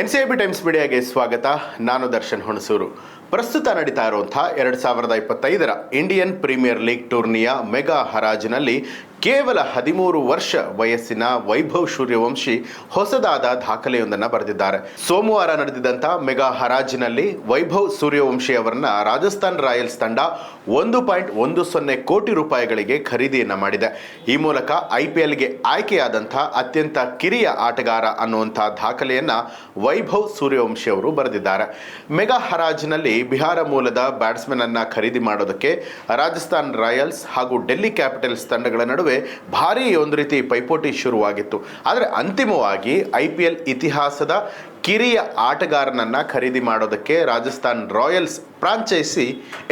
N C I B Times ಮೀಡಿಯಾಗೆ ಸ್ವಾಗತ. ನಾನು ದರ್ಶನ್ ಹುಣಸೂರು. ಪ್ರಸ್ತುತ ನಡೀತಾ ಇರುವಂತಹ ಎರಡು ಸಾವಿರದ ಇಪ್ಪತ್ತೈದರ ಇಂಡಿಯನ್ ಪ್ರೀಮಿಯರ್ ಲೀಗ್ ಟೂರ್ನಿಯ ಮೆಗಾ ಹರಾಜಿನಲ್ಲಿ ಕೇವಲ ಹದಿಮೂರು ವರ್ಷ ವಯಸ್ಸಿನ ವೈಭವ್ ಸೂರ್ಯವಂಶಿ ಹೊಸದಾದ ದಾಖಲೆಯೊಂದನ್ನು ಬರೆದಿದ್ದಾರೆ. ಸೋಮವಾರ ನಡೆದಿದ್ದಂಥ ಮೆಗಾ ಹರಾಜಿನಲ್ಲಿ ವೈಭವ್ ಸೂರ್ಯವಂಶಿ ಅವರನ್ನ ರಾಜಸ್ಥಾನ್ ರಾಯಲ್ಸ್ ತಂಡ ಒಂದು ಪಾಯಿಂಟ್ ಒಂದು ಸೊನ್ನೆ ಕೋಟಿ ರೂಪಾಯಿಗಳಿಗೆ ಖರೀದಿಯನ್ನು ಮಾಡಿದೆ. ಈ ಮೂಲಕ ಐ ಪಿ ಎಲ್ಗೆ ಆಯ್ಕೆಯಾದಂಥ ಅತ್ಯಂತ ಕಿರಿಯ ಆಟಗಾರ ಅನ್ನುವಂಥ ದಾಖಲೆಯನ್ನ ವೈಭವ್ ಸೂರ್ಯವಂಶಿ ಅವರು ಬರೆದಿದ್ದಾರೆ. ಮೆಗಾ ಹರಾಜಿನಲ್ಲಿ ಬಿಹಾರ ಮೂಲದ ಬ್ಯಾಟ್ಸ್ಮನ್ ಅನ್ನ ಖರೀದಿ ಮಾಡೋದಕ್ಕೆ ರಾಜಸ್ಥಾನ್ ರಾಯಲ್ಸ್ ಹಾಗೂ ಡೆಲ್ಲಿ ಕ್ಯಾಪಿಟಲ್ಸ್ ತಂಡಗಳ ನಡುವೆ ಭಾರೀ ಒಂದು ರೀತಿ ಪೈಪೋಟಿ ಶುರುವಾಗಿತ್ತು. ಆದರೆ ಅಂತಿಮವಾಗಿ ಐ ಇತಿಹಾಸದ ಕಿರಿಯ ಆಟಗಾರನನ್ನ ಖರೀದಿ ಮಾಡೋದಕ್ಕೆ ರಾಜಸ್ಥಾನ್ ರಾಯಲ್ಸ್ ಫ್ರಾಂಚೈಸಿ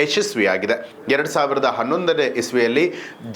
ಯಶಸ್ವಿಯಾಗಿದೆ. ಎರಡು ಸಾವಿರದ ಹನ್ನೊಂದನೇ ಇಸ್ವಿಯಲ್ಲಿ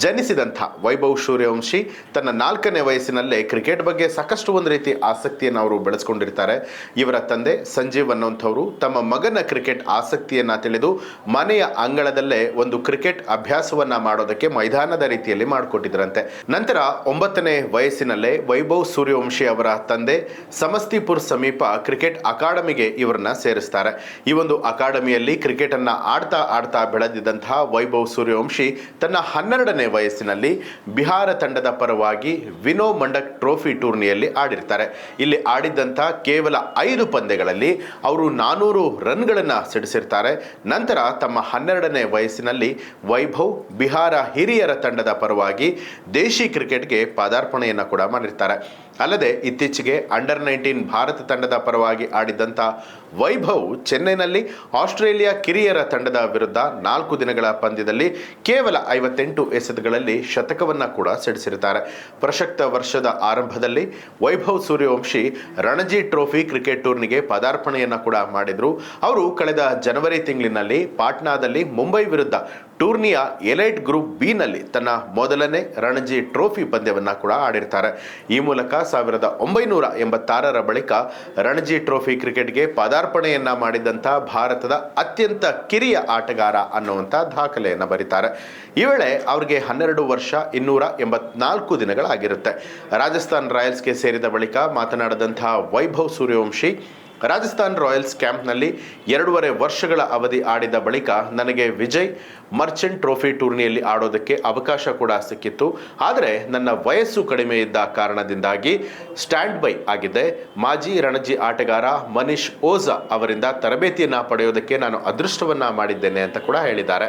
ಜನಿಸಿದಂಥ ವೈಭವ್ ಸೂರ್ಯವಂಶಿ ತನ್ನ ನಾಲ್ಕನೇ ವಯಸ್ಸಿನಲ್ಲೇ ಕ್ರಿಕೆಟ್ ಬಗ್ಗೆ ಸಾಕಷ್ಟು ಒಂದು ರೀತಿ ಆಸಕ್ತಿಯನ್ನು ಅವರು ಬೆಳೆಸ್ಕೊಂಡಿರ್ತಾರೆ. ಇವರ ತಂದೆ ಸಂಜೀವ್ ಅನ್ನುವಂಥವರು ತಮ್ಮ ಮಗನ ಕ್ರಿಕೆಟ್ ಆಸಕ್ತಿಯನ್ನು ತಿಳಿದು ಮನೆಯ ಅಂಗಳದಲ್ಲೇ ಒಂದು ಕ್ರಿಕೆಟ್ ಅಭ್ಯಾಸವನ್ನು ಮಾಡೋದಕ್ಕೆ ಮೈದಾನದ ರೀತಿಯಲ್ಲಿ ಮಾಡಿಕೊಟ್ಟಿದ್ರಂತೆ. ನಂತರ ಒಂಬತ್ತನೇ ವಯಸ್ಸಿನಲ್ಲೇ ವೈಭವ್ ಸೂರ್ಯವಂಶಿ ಅವರ ತಂದೆ ಸಮಸ್ತಿಪುರ್ ಸಮೀಪ ಕ್ರಿಕೆಟ್ ಅಕಾಡೆಮಿಗೆ ಇವರನ್ನ ಸೇರಿಸ್ತಾರೆ. ಈ ಒಂದು ಅಕಾಡೆಮಿಯಲ್ಲಿ ಕ್ರಿಕೆಟ್ ಅನ್ನ ಆಡ್ತಾ ಆಡ್ತಾ ಬೆಳೆದಿದ್ದಂತಹ ವೈಭವ್ ಸೂರ್ಯವಂಶಿ ತನ್ನ ಹನ್ನೆರಡನೇ ವಯಸ್ಸಿನಲ್ಲಿ ಬಿಹಾರ ತಂಡದ ಪರವಾಗಿ ವಿನೋ ಮಂಡಕ್ ಟ್ರೋಫಿ ಟೂರ್ನಿಯಲ್ಲಿ ಆಡಿರ್ತಾರೆ. ಇಲ್ಲಿ ಆಡಿದ್ದಂತಹ ಕೇವಲ ಐದು ಪಂದ್ಯಗಳಲ್ಲಿ ಅವರು ನಾನೂರು ರನ್ಗಳನ್ನು ಸಿಡಿಸಿರ್ತಾರೆ. ನಂತರ ತಮ್ಮ ಹನ್ನೆರಡನೇ ವಯಸ್ಸಿನಲ್ಲಿ ವೈಭವ್ ಬಿಹಾರ ಹಿರಿಯರ ತಂಡದ ಪರವಾಗಿ ದೇಶಿ ಕ್ರಿಕೆಟ್ಗೆ ಪಾದಾರ್ಪಣೆಯನ್ನು ಕೂಡ ಮಾಡಿರ್ತಾರೆ. ಅಲ್ಲದೆ ಇತ್ತೀಚೆಗೆ ಅಂಡರ್ ನೈನ್ಟೀನ್ ಭಾರತ ತಂಡದ ಪರವಾಗಿ ಆಡಿದ್ದಂಥ ವೈಭವ್ ಚೆನ್ನೈನಲ್ಲಿ ಆಸ್ಟ್ರೇಲಿಯಾ ಕಿರಿಯರ ತಂಡದ ವಿರುದ್ಧ ನಾಲ್ಕು ದಿನಗಳ ಪಂದ್ಯದಲ್ಲಿ ಕೇವಲ ಐವತ್ತೆಂಟು ಎಸೆತಗಳಲ್ಲಿ ಶತಕವನ್ನು ಕೂಡ ಸಿಡಿಸಿರುತ್ತಾರೆ ಪ್ರಸಕ್ತ ವರ್ಷದ ಆರಂಭದಲ್ಲಿ ವೈಭವ್ ಸೂರ್ಯವಂಶಿ ರಣಜಿ ಟ್ರೋಫಿ ಕ್ರಿಕೆಟ್ ಟೂರ್ನಿಗೆ ಪದಾರ್ಪಣೆಯನ್ನು ಕೂಡ ಮಾಡಿದರು. ಅವರು ಕಳೆದ ಜನವರಿ ತಿಂಗಳಿನಲ್ಲಿ ಪಾಟ್ನಾದಲ್ಲಿ ಮುಂಬೈ ವಿರುದ್ಧ ಟೂರ್ನಿಯ ಎಲೈಟ್ ಗ್ರೂಪ್ ಬಿನಲ್ಲಿ ತನ್ನ ಮೊದಲನೇ ರಣಜಿ ಟ್ರೋಫಿ ಪಂದ್ಯವನ್ನು ಕೂಡ ಆಡಿರ್ತಾರೆ. ಈ ಮೂಲಕ ಸಾವಿರದ ಒಂಬೈನೂರ ಎಂಬತ್ತಾರರ ಬಳಿಕ ರಣಜಿ ಟ್ರೋಫಿ ಕ್ರಿಕೆಟ್ಗೆ ಪದಾರ್ಪಣೆಯನ್ನ ಮಾಡಿದಂಥ ಭಾರತದ ಅತ್ಯಂತ ಕಿರಿಯ ಆಟಗಾರ ಅನ್ನುವಂಥ ದಾಖಲೆಯನ್ನು ಬರೀತಾರೆ. ಈ ವೇಳೆ ಅವರಿಗೆ ಹನ್ನೆರಡು ವರ್ಷ ಇನ್ನೂರ ಎಂಬತ್ನಾಲ್ಕು ದಿನಗಳಾಗಿರುತ್ತೆ. ರಾಜಸ್ಥಾನ್ ರಾಯಲ್ಸ್ಗೆ ಸೇರಿದ ಬಳಿಕ ಮಾತನಾಡಿದಂತಹ ವೈಭವ್ ಸೂರ್ಯವಂಶಿ ರಾಜಸ್ಥಾನ್ ರಾಯಲ್ಸ್ ಕ್ಯಾಂಪ್ನಲ್ಲಿ ಎರಡೂವರೆ ವರ್ಷಗಳ ಅವಧಿ ಆಡಿದ ಬಳಿಕ ನನಗೆ ವಿಜಯ್ ಮರ್ಚೆಂಟ್ ಟ್ರೋಫಿ ಟೂರ್ನಿಯಲ್ಲಿ ಆಡೋದಕ್ಕೆ ಅವಕಾಶ ಕೂಡ ಸಿಕ್ಕಿತ್ತು. ಆದರೆ ನನ್ನ ವಯಸ್ಸು ಕಡಿಮೆ ಇದ್ದ ಕಾರಣದಿಂದಾಗಿ ಸ್ಟ್ಯಾಂಡ್ ಬೈ ಆಗಿದೆ. ಮಾಜಿ ರಣಜಿ ಆಟಗಾರ ಮನೀಶ್ ಓಝಾ ಅವರಿಂದ ತರಬೇತಿಯನ್ನು ಪಡೆಯೋದಕ್ಕೆ ನಾನು ಅದೃಷ್ಟವನ್ನು ಮಾಡಿದ್ದೇನೆ ಅಂತ ಕೂಡ ಹೇಳಿದ್ದಾರೆ.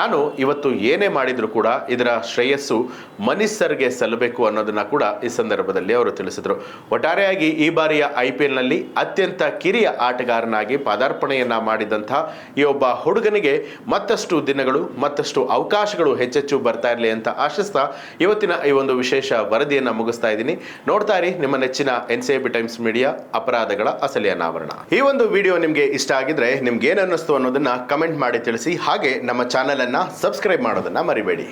ನಾನು ಇವತ್ತು ಏನೇ ಮಾಡಿದರೂ ಕೂಡ ಇದರ ಶ್ರೇಯಸ್ಸು ಮನೀಶ್ ಸರ್ಗೆ ಸಲ್ಲಬೇಕು ಅನ್ನೋದನ್ನು ಕೂಡ ಈ ಸಂದರ್ಭದಲ್ಲಿ ಅವರು ತಿಳಿಸಿದರು. ಒಟ್ಟಾರೆಯಾಗಿ ಈ ಬಾರಿಯ ಐ ಪಿ ಎಲ್ನಲ್ಲಿ ಅತ್ಯಂತ ಕಿರಿಯ ಆಟಗಾರನಾಗಿ ಪದಾರ್ಪಣೆಯನ್ನ ಮಾಡಿದಂಥ ಈ ಒಬ್ಬ ಹುಡುಗನಿಗೆ ಮತ್ತಷ್ಟು ದಿನಗಳು, ಮತ್ತಷ್ಟು ಅವಕಾಶಗಳು ಹೆಚ್ಚೆಚ್ಚು ಬರ್ತಾ ಇರಲಿ ಅಂತ ಆಶಿಸ್ತಾ ಇವತ್ತಿನ ಈ ಒಂದು ವಿಶೇಷ ವರದಿಯನ್ನು ಮುಗಿಸ್ತಾ ಇದ್ದೀನಿ. ನೋಡ್ತಾ ಇರಿ ನಿಮ್ಮ ನೆಚ್ಚಿನ N C B Times media ಅಪರಾಧಗಳ ಅಸಲಿ ಅನಾವರಣ. ಈ ಒಂದು ವಿಡಿಯೋ ನಿಮಗೆ ಇಷ್ಟ ಆಗಿದ್ರೆ ನಿಮ್ಗೆ ಏನು ಅನ್ನಿಸ್ತು ಅನ್ನೋದನ್ನ ಕಮೆಂಟ್ ಮಾಡಿ ತಿಳಿಸಿ, ಹಾಗೆ ನಮ್ಮ ಚಾನೆಲ್ ಅನ್ನ ಸಬ್ಸ್ಕ್ರೈಬ್ ಮಾಡೋದನ್ನ ಮರಿಬೇಡಿ.